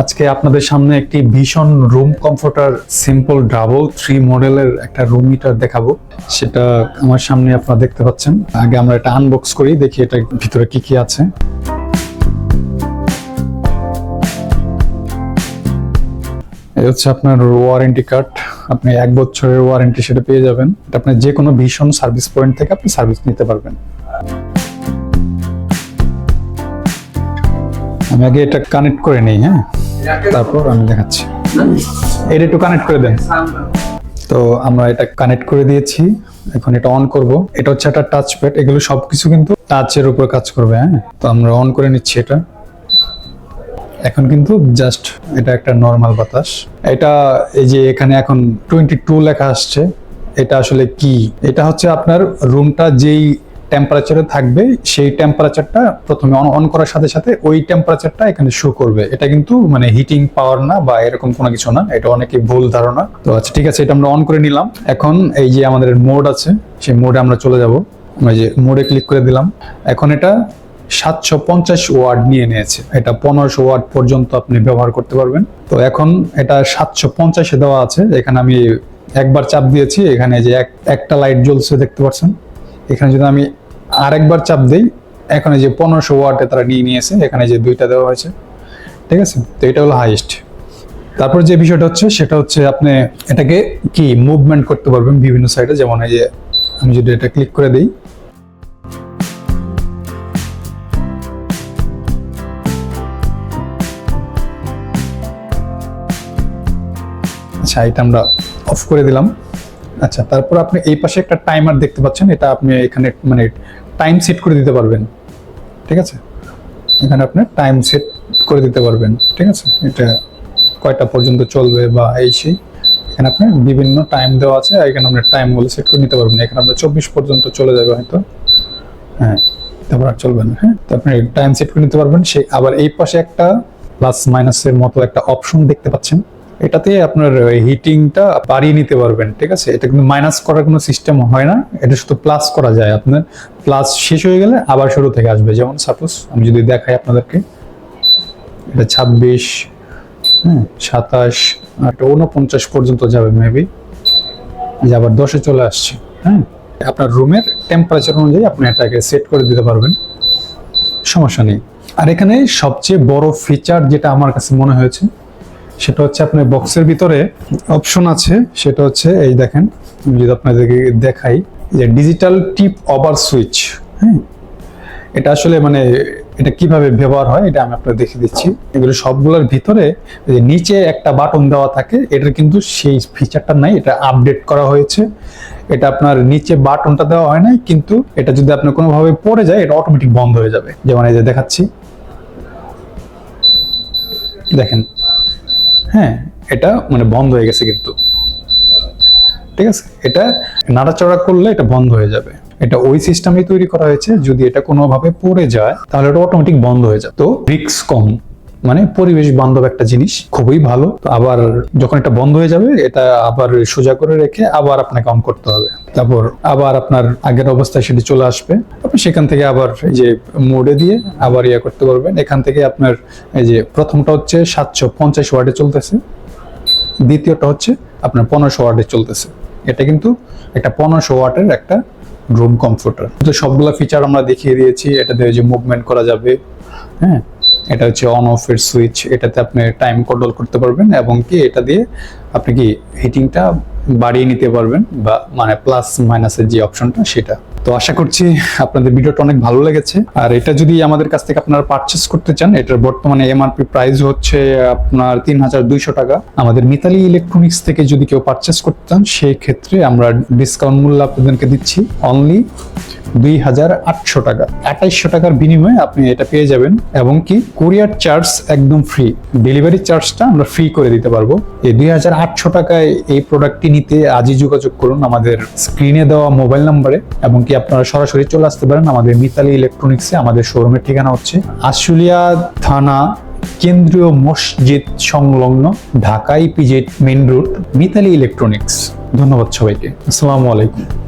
আজকে আপনাদের সামনে একটি ভীষণ room comforter simple double three মডেলের একটা রুম হিটার দেখাবো। সেটা আমার সামনে আপনারা দেখতে পাচ্ছেন। আগে আমরা এটা আনবক্স করি, দেখি এটা ভিতরে কি কি আছে। এই হচ্ছে আপনার ওয়ারেন্টি কার্ড আপনি এক বছরের ওয়ারেন্টি সেটা পেয়ে যাবেন। এটা আপনি যে কোনো ভীষণ সার্ভিস পয়েন্ট থেকে আপনি সার্ভিস নিতে পারবেন। আমি আগে এটা কানেক্ট করে নিই হ্যাঁ? তারপর আমি দেখাচ্ছি। এটা একটু কানেক্ট করে দেন। তো আমরা এটা কানেক্ট করে দিয়েছি। এখন এটা অন করব। এটা হচ্ছে একটা টাচ প্যাড এগুলো সবকিছু কিন্তু টাচের উপর কাজ করবে হ্যাঁ? তো আমরা অন করে নিচ্ছি এটা। এখন কিন্তু জাস্ট এটা একটা নর্মাল বাতাস। এটা এই যে এখানে এখন টোয়েন্টি টু লেখা আসছে। এটা আসলে কি? এটা হচ্ছে আপনার রুমটা যেই টেম্পারেচারে থাকবে, সেই টেম্পারেচারটা প্রথমে অন অন করার সাথে সাথে ওই টেম্পারেচারটা এখানে শো করবে। এটা কিন্তু মানে হিটিং পাওয়ার না বা এরকম কোনো কিছু না, এটা অনেকে ভুল ধারণা। তো আচ্ছা ঠিক আছে, এটা আমরা অন করে নিলাম। এখন এই যে আমাদের মোড আছে, সেই মোডে আমরা চলে যাব। আমরা যে মোডে ক্লিক করে দিলাম। এখন এটা সাতশো পঞ্চাশ ওয়ার্ড নিয়ে নিয়েছে। এটা পনেরোশো ওয়ার্ড পর্যন্ত আপনি ব্যবহার করতে পারবেন। তো এখন এটা সাতশো পঞ্চাশে দেওয়া আছে। এখানে আমি একবার চাপ দিয়েছি। এখানে যে এক, একটা লাইট জ্বলছে, দেখতে পাচ্ছেন? এখানে যদি আমি আরেকবার চাপ দেই। এখানে যে পনেরোশো ওয়ার্ডে তারা নিয়ে নিয়েছে, এখানে যে দুইটা দেওয়া হয়েছে। ঠিক আছে? তো এটা হলো হাইয়েস্ট তারপর যে বিষয়টা হচ্ছে, সেটা হচ্ছে আপনি এটাকে কি মুভমেন্ট করতে পারবেন বিভিন্ন সাইডে যেমন এই যে আমি যদি এটা ক্লিক করে দিই। আচ্ছা এটা আমরা অফ করে দিলাম। আচ্ছা তারপর আপনি এই পাশে একটা টাইমার দেখতে পাচ্ছেন, এটা আপনি এখানে মানে টাইম সেট করে দিতে পারবেন। ঠিক আছে? এখানে আপনি টাইম সেট করে দিতে পারবেন। ঠিক আছে? এটা কয়টা পর্যন্ত চলবে বা এই সেই। এখানে আপনি বিভিন্ন টাইম দেওয়া আছে এখানে আপনি টাইমগুলো সেট করে নিতে পারবেন এখানে আপনার চব্বিশ পর্যন্ত চলে যাবে হয়তো। হ্যাঁ তারপর আর চলবে না হ্যাঁ? তো আপনি টাইম সেট করে নিতে পারবেন। সেই আবার এই পাশে একটা প্লাস মাইনাসের মতো একটা অপশন দেখতে পাচ্ছেন। এটাতে আপনার হিটিংটা বাড়িয়ে নিতে পারবেন, ঠিক আছে? এটা কিন্তু মাইনাস করার কোনো সিস্টেম হয় না। এটা শুধু প্লাস করা যায় আপনার। প্লাস শেষ হয়ে গেলে আবার শুরু থেকে আসবে। যেমন সাপোজ আমি যদি দেখাই আপনাদেরকে, এটা ছাব্বিশ হ্যাঁ সাতাশ একটা উনপঞ্চাশ পর্যন্ত যাবে মেবি যে আবার দশে চলে আসছে হ্যাঁ? আপনার রুমের টেম্পারেচার অনুযায়ী আপনি এটাকে সেট করে দিতে পারবেন। সমস্যা নেই। আর এখানে সবচেয়ে বড় ফিচার যেটা আমার কাছে মনে হয়েছে সেটা হচ্ছে আপনার বক্সের ভিতরে অপশন আছে, সেটা হচ্ছে এই দেখেন, আমি যদি আপনাদেরকে দেখাই, যে ডিজিটাল টিপ ওভার সুইচ হ্যাঁ? এটা আসলে মানে এটা কীভাবে ব্যবহার হয়, এটা আমি আপনাকে দেখিয়ে দিচ্ছি। এগুলো সবগুলোর ভিতরে নিচে একটা বাটন দেওয়া থাকে, এটার কিন্তু সেই ফিচারটা নাই, এটা আপডেট করা হয়েছে। এটা আপনার নিচে বাটনটা দেওয়া হয় নাই, কিন্তু এটা যদি আপনার কোনোভাবে পড়ে যায়, এটা অটোমেটিক বন্ধ হয়ে যাবে। যেমন এই যে দেখাচ্ছি। দেখেন হ্যাঁ এটা মানে বন্ধ হয়ে গেছে কিন্তু। ঠিক আছে? এটা নাড়াচড়া করলে এটা বন্ধ হয়ে যাবে। এটা ওই সিস্টেমে তৈরি করা হয়েছে, যদি এটা কোনোভাবে পড়ে যায়, তাহলে এটা অটোমেটিক বন্ধ হয়ে যাবে। তো রিক্স কম। মানে পরিবেশ বান্ধব একটা জিনিস, খুবই ভালো। তো আবার যখন এটা বন্ধ হয়ে যাবে, এটা আবার সোজা করে রেখে আবার আপনাকে অন করতে হবে। তারপর আবার আপনার আগের অবস্থায় সেটি চলে আসবে। আপনি সেখান থেকে আবার এই যে মোডে দিয়ে আবার ইয়ে করতে পারবেন। এখান থেকে আপনার এই যে প্রথমটা হচ্ছে সাতশো পঞ্চাশ ওয়ার্ডে চলতেছে। দ্বিতীয়টা হচ্ছে আপনার পনেরোশো ওয়ার্ডে চলতেছে। এটা কিন্তু একটা পনেরোশো ওয়াটের একটা রুম কমফোর্টার তো সবগুলো ফিচার আমরা দেখিয়ে দিয়েছি। এটাতে যে মুভমেন্ট করা যাবে। হ্যাঁ? এটা হচ্ছে অন অফ এর সুইচ এটাতে আপনি টাইম কন্ট্রোল করতে পারবেন এবং কি এটা দিয়ে আপনি কি হিটিংটা বাড়িয়ে নিতে পারবেন বা মানে প্লাস মাইনাসের যে অপশনটা সেটা। তো আশা করছি আপনাদের ভিডিওটা অনেক ভালো লেগেছে। আর এটা যদি আমাদের কাছ থেকে আপনারা পারচেস করতে চান, এটার বর্তমানে এমআরপি প্রাইস হচ্ছে আপনার তিন হাজার দুইশো টাকা। আমাদের মিতালি ইলেকট্রনিক্স থেকে যদি কেউ পারচেস করতে চান, সেই ক্ষেত্রে আমরা ডিসকাউন্ট মূল্য আপনাদেরকে দিচ্ছি অনলি দুই হাজার আটশো টাকা। আঠাইশশো টাকার বিনিময়ে আপনি এটা পেয়ে যাবেন এবং কি কুরিয়ার চার্জ একদম ফ্রি ডেলিভারি চার্জটা আমরা ফ্রি করে দিতে পারব। এই দুই হাজার আটশো টাকায় এই প্রোডাক্টটি নিতে আজই যোগাযোগ করুন আমাদের স্ক্রিনে দেওয়া মোবাইল নাম্বারে এবং কি আপনারা সরাসরি চলে আসতে পারেন আমাদের মিতালি ইলেকট্রনিক্সে আমাদের শোরুমের ঠিকানা হচ্ছে আশুলিয়া থানা, কেন্দ্রীয় মসজিদ সংলগ্ন Dhaka EPZ main road Mitali electronics ধন্যবাদ সবাইকে। আসসালামু আলাইকুম।